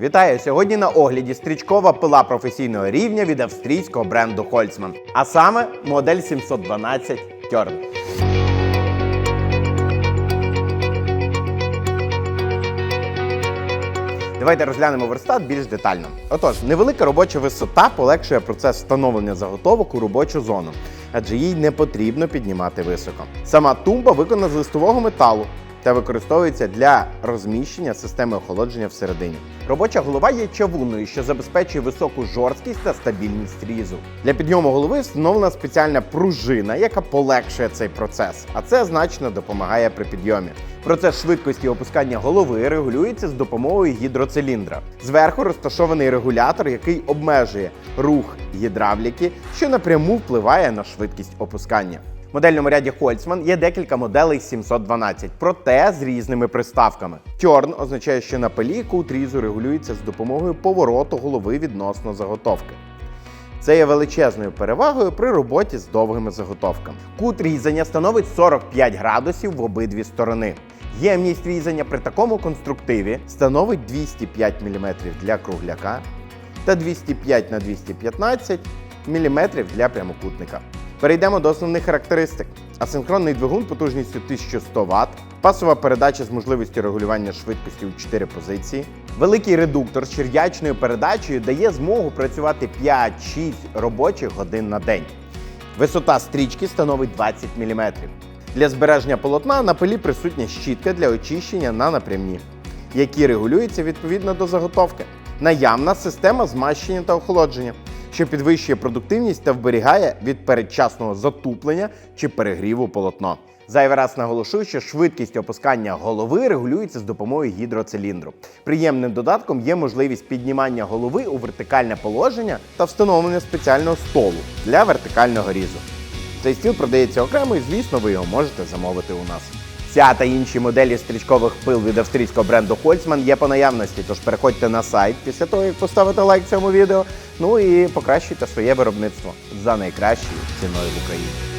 Вітаю! Сьогодні на огляді стрічкова пила професійного рівня від австрійського бренду Holzmann, а саме модель 712 Tern. Давайте розглянемо верстат більш детально. Отож, невелика робоча висота полегшує процес встановлення заготовок у робочу зону, адже їй не потрібно піднімати високо. Сама тумба виконана з листового металу та використовується для розміщення системи охолодження всередині. Робоча голова є чавунною, що забезпечує високу жорсткість та стабільність різу. Для підйому голови встановлена спеціальна пружина, яка полегшує цей процес, а це значно допомагає при підйомі. Процес швидкості опускання голови регулюється з допомогою гідроциліндра. Зверху розташований регулятор, який обмежує рух гідравліки, що напряму впливає на швидкість опускання. Модельному ряді Holzmann є декілька моделей 712, проте з різними приставками. Тьорн означає, що на пилі кут різу регулюється з допомогою повороту голови відносно заготовки. Це є величезною перевагою при роботі з довгими заготовками. Кут різання становить 45 градусів в обидві сторони. Ємність різання при такому конструктиві становить 205 мм для кругляка та 205 на 215 мм для прямокутника. Перейдемо до основних характеристик. Асинхронний двигун потужністю 1100 Вт, пасова передача з можливістю регулювання швидкості у 4 позиції. Великий редуктор з черв'ячною передачею дає змогу працювати 5-6 робочих годин на день. Висота стрічки становить 20 мм. Для збереження полотна на пилі присутня щітка для очищення на напрямні, які регулюються відповідно до заготовки. Наявна система змащення та охолодження, що підвищує продуктивність та вберігає від передчасного затуплення чи перегріву полотно. Зайвий раз наголошую, що швидкість опускання голови регулюється з допомогою гідроциліндру. Приємним додатком є можливість піднімання голови у вертикальне положення та встановлення спеціального столу для вертикального різу. Цей стіл продається окремо і, звісно, ви його можете замовити у нас. Ця та інші моделі стрічкових пил від австрійського бренду Holzmann є по наявності, тож переходьте на сайт після того, як поставите лайк цьому відео. Ну і покращуйте своє виробництво за найкращою ціною в Україні.